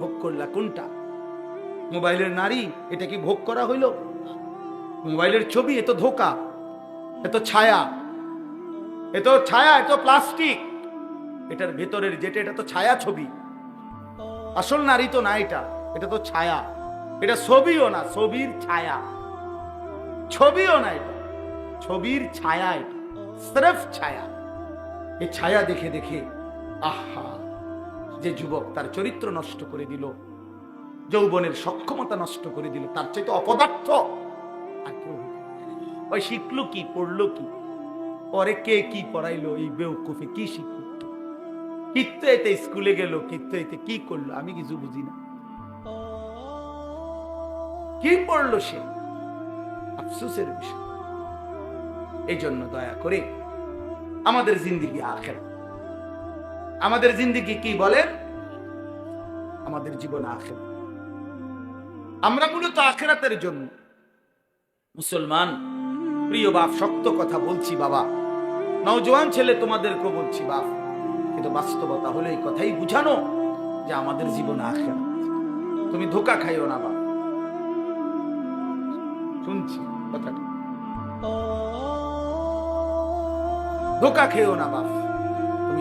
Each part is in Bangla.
ভোগ করলা কোনটা? মোবাইলের নারী, এটা কি ভোগ করা হইল? মোবাইলের ছবি এত ধোকা, এ তো ছায়া এত ছায়া এত প্লাস্টিক। এটার ভেতরের যেটা, এটা তো ছায়া ছবি। আসল নারী তো না এটা এটা তো ছায়া। এটা ছবিও না, ছবির ছায়া। ছবিও না এটা, ছবির ছায়া এটা, স্রেফ ছায়া। এই ছায়া দেখে দেখে, আহা। যে যুবক তার চরিত্র নষ্ট করে দিল, যৌবনের সক্ষমতা নষ্ট করে দিল, তার চাইতে অপদার্থ আর কেউ ওই শিখলো কি, পড়ল কি? পরে কে কি পড়াইলো, এই বেউকুফে কি শিখলো? কিত্ত এতে স্কুলে গেল, কিত্ত এতে কি করল? আমি কিছু বুঝি না। কি পড়ল সে? আফসোসের বিষয়। এই জন্য দয়া করে আমাদের জিন্দিগি আখের আমাদের জিন্দিগি কি বলেন? আমাদের জীবন আখের। আমরা মূলত আখেরাতের জন্য। মুসলমান, প্রিয় বাপ, শক্ত কথা বলছি বাবা। নওজোয়ান ছেলে তোমাদেরকে বলছি বাপ। কিন্তু বাস্তবতা হলে এই কথাই বুঝানো যে আমাদের জীবন আখের তুমি ধোকা খাইও না বাপ। শুনছি কথাটা। ধোকা খেও না বাপ।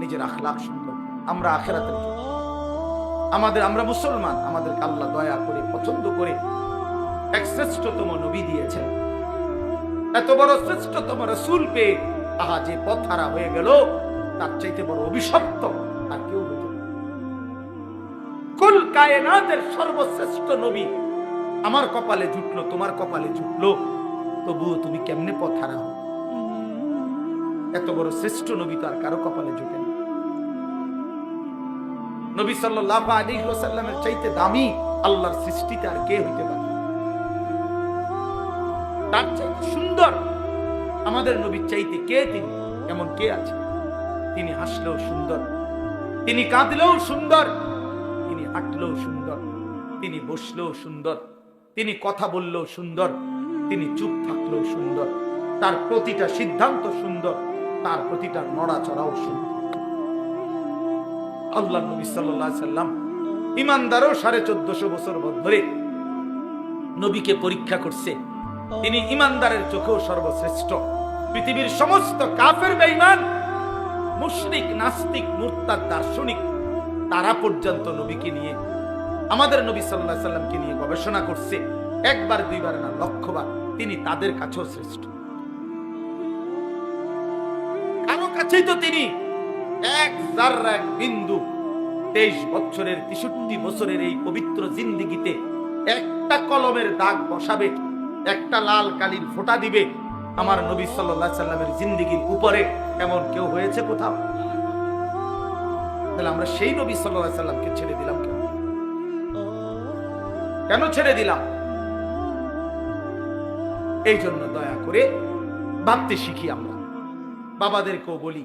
নিজের আখলাখ সুন্দর। আমরা আখেরাতের আমাদের, আমরা মুসলমান আমাদের আল্লাহ দয়া করে, পছন্দ করে এক শ্রেষ্ঠতম নবী দিয়েছেন। এত বড় শ্রেষ্ঠতম রসুল পেয়ে আহা যে পথ হারা হয়ে গেল, তার চাইতে বড় অভিশপ্ত আর কেউ কুল কায়নাতের সর্বশ্রেষ্ঠ নবী, আমার কপালে জুটলো, তোমার কপালে জুটলো, তবুও তুমি কেমনে পথ হারা এত বড় শ্রেষ্ঠ নবী তো আর কারও কপালে জুটে না নবী আলাইহি ওয়াসাল্লামের চাইতে দামি আল্লাহর সৃষ্টিতে আর কে হইতে পারে? তার চাইতে সুন্দর আমাদের নবীর চাইতে কে তিনি? এমন কে আছে? তিনি হাসলেও সুন্দর, তিনি কাঁদলেও সুন্দর, তিনি হাঁটলেও সুন্দর, তিনি বসলেও সুন্দর, তিনি কথা বললেও সুন্দর, তিনি চুপ থাকলেও সুন্দর, তার প্রতিটা সিদ্ধান্ত সুন্দর, তার প্রতিটা নড়াচড়াও সুন্দর। আল্লাহ নবী সাল্লাম ইমানদারও সাড়ে চোদ্দশো বছর ধরে নবীকে পরীক্ষা করছে। তিনি ইমানদারের চোখেও সর্বশ্রেষ্ঠ। পৃথিবীর সমস্ত কাফের বেঈমান, মুশরিক, নাস্তিক, মুরতাদ, দার্শনিক, তারা পর্যন্ত নবীকে নিয়ে, আমাদের নবী সাল্লাহ সাল্লামকে নিয়ে গবেষণা করছে। একবার, দুইবার না, লক্ষবার। তিনি তাদের কাছেও শ্রেষ্ঠ। কারও কাছেই তো তিনি এক জাররা এক বিন্দু। তেইশ বছরের তেষট্টি বছরের এই পবিত্র জিন্দিগিতে একটা কলমের দাগ বসাবে, একটা লাল কালির ফোঁটা দিবে আমার নবী সাল্লাহ সাল্লামের জিন্দিগির উপরে। এমন কেউ হয়েছে কোথাও? তাহলে আমরা সেই নবী সাল্লাহ সাল্লামকে ছেড়ে দিলাম কেন? কেন ছেড়ে দিলাম? এই জন্য দয়া করে ভাবতে শিখি আমরা। বাবাদেরকেও বলি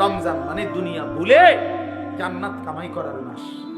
রমজান মানে দুনিয়া ভুলে জান্নাত কামাই করার মাস।